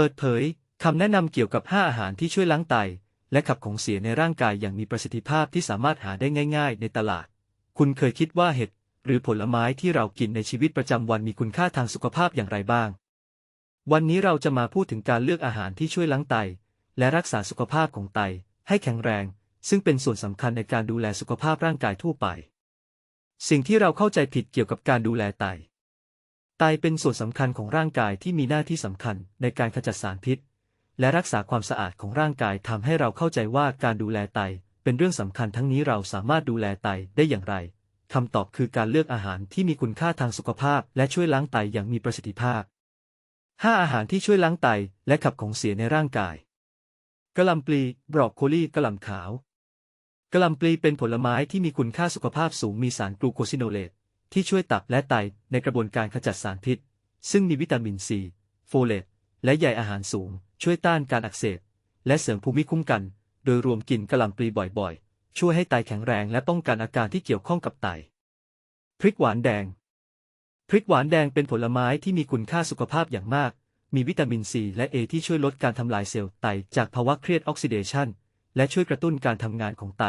เปิดเผยคำแนะนำเกี่ยวกับ 5 อาหารที่ช่วยล้างไต และขับของเสียในร่างกายอย่างมีประสิทธิภาพที่สามารถหาได้ง่าย ๆ ในตลาด คุณเคยคิดว่าเห็ดหรือผลไม้ที่เรากินในชีวิตประจำวันมีคุณค่าทางสุขภาพอย่างไรบ้าง วันนี้เราจะมาพูดถึงการเลือกอาหารที่ช่วยล้างไต และรักษาสุขภาพของไต ให้แข็งแรง ซึ่งเป็นส่วนสำคัญในการดูแลสุขภาพร่างกายทั่วไป สิ่งที่เราเข้าใจผิดเกี่ยวกับการดูแลไต ไตเป็นส่วนสำคัญของร่างกายที่มีหน้าที่สำคัญในการขจัดสารพิษ และรักษาความสะอาดของร่างกายทำให้เราเข้าใจว่าการดูแลไตเป็นเรื่องสำคัญทั้งนี้เราสามารถดูแลไตได้อย่างไรคำตอบคือการเลือกอาหารที่มีคุณค่าทางสุขภาพ และช่วยล้างไตอย่างมีประสิทธิภาพ 5 อาหารที่ช่วยล้างไตและขับของเสียในร่างกายกะหล่ำปลีบรอกโคลีกะหล่ำขาวกะหล่ำปลีเป็นผลไม้ที่มีคุณค่าสุขภาพสูงมีสารกลูโคซิโนเลต ที่ช่วยตับและไตในกระบวนการขจัดสารพิษ ซึ่งมีวิตามินซี โฟเลต และใยอาหารสูง ช่วยต้านการอักเสบ และเสริมภูมิคุ้มกัน โดยรวมกินกระหล่ำปลีบ่อยๆ ช่วยให้ไตแข็งแรงและป้องกันอาการที่เกี่ยวข้องกับไต พริกหวานแดง พริกหวานแดงเป็นผลไม้ที่มีคุณค่าสุขภาพอย่างมาก มีวิตามินซีและเอที่ช่วยลดการทำลายเซลล์ไตจากภาวะเครียดออกซิเดชันและช่วยกระตุ้นการทำงานของไต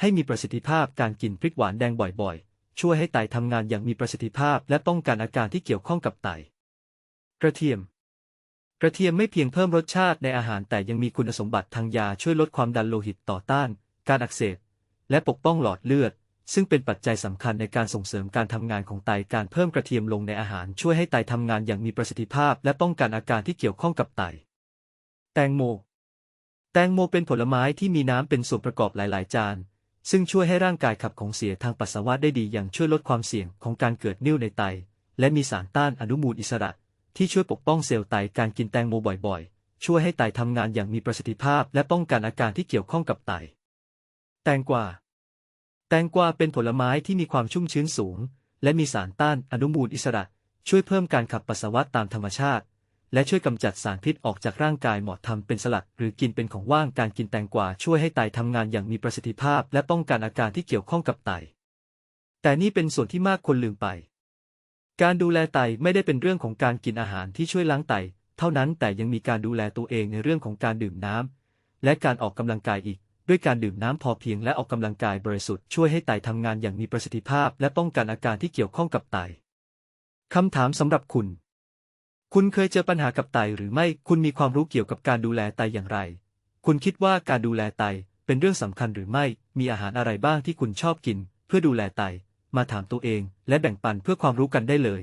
ให้มีประสิทธิภาพการกินพริกหวานแดงบ่อยๆ ช่วยให้ไตทำงานอย่างมีประสิทธิภาพ และป้องกันอาการที่เกี่ยวข้องกับไต กระเทียม กระเทียมไม่เพียงเพิ่มรสชาติในอาหารแต่ยังมีคุณสมบัติทางยาช่วยลดความดันโลหิตต่อต้าน การอักเสบ และปกป้องหลอดเลือด ซึ่งเป็นปัจจัยสำคัญในการส่งเสริมการทำงานของไตการเพิ่มกระเทียมลงในอาหารช่วยให้ไตทำงานอย่างมีประสิทธิภาพ และป้องกันอาการที่เกี่ยวข้องกับไต แตงโม แตงโมเป็นผลไม้ที่มีน้ำเป็นส่วนประกอบหลาย ๆ จาน ซึ่งช่วยให้ร่างกายขับของเสียทางปัสสาวะได้ดีอย่างช่วยลดความเสี่ยงของการเกิดนิ่วในไต และมีสารต้านอนุมูลอิสระ ที่ช่วยปกป้องเซลล์ไตการกินแตงโมบ่อยๆ ช่วยให้ไตทำงานอย่างมีประสิทธิภาพ และป้องกันอาการที่เกี่ยวข้องกับไต แตงกวา แตงกวาเป็นผลไม้ที่มีความชุ่มชื้นสูง และมีสารต้านอนุมูลอิสระ ช่วยเพิ่มการขับปัสสาวะตามธรรมชาติ และช่วยกำจัดสารพิษออกจากร่างกายเหมาะทำเป็นสลัด หรือกินเป็นของว่างการกินแตงกวาช่วยให้ไตทำงานอย่างมีประสิทธิภาพ และป้องกันอาการที่เกี่ยวข้องกับไต แต่นี่เป็นส่วนที่มากคนลืมไป การดูแลไตไม่ได้เป็นเรื่องของการกินอาหารที่ช่วยล้างไต เท่านั้นแต่ยังมีการดูแลตัวเองในเรื่องของการดื่มน้ำและการออกกำลังกายอีก ด้วยการดื่มน้ำพอเพียงและออกกำลังกายบริสุทธิ์ช่วยให้ไตทำงานอย่างมีประสิทธิภาพ และป้องกันอาการที่เกี่ยวข้องกับไตคำถามสำหรับคุณ คุณเคยเจอปัญหากับไตหรือไม่ คุณมีความรู้เกี่ยวกับการดูแลไตอย่างไร คุณคิดว่าการดูแลไตเป็นเรื่องสำคัญหรือไม่ มีอาหารอะไรบ้างที่คุณชอบกิน เพื่อดูแลไต มาถามตัวเอง และแบ่งปันเพื่อความรู้กันได้เลย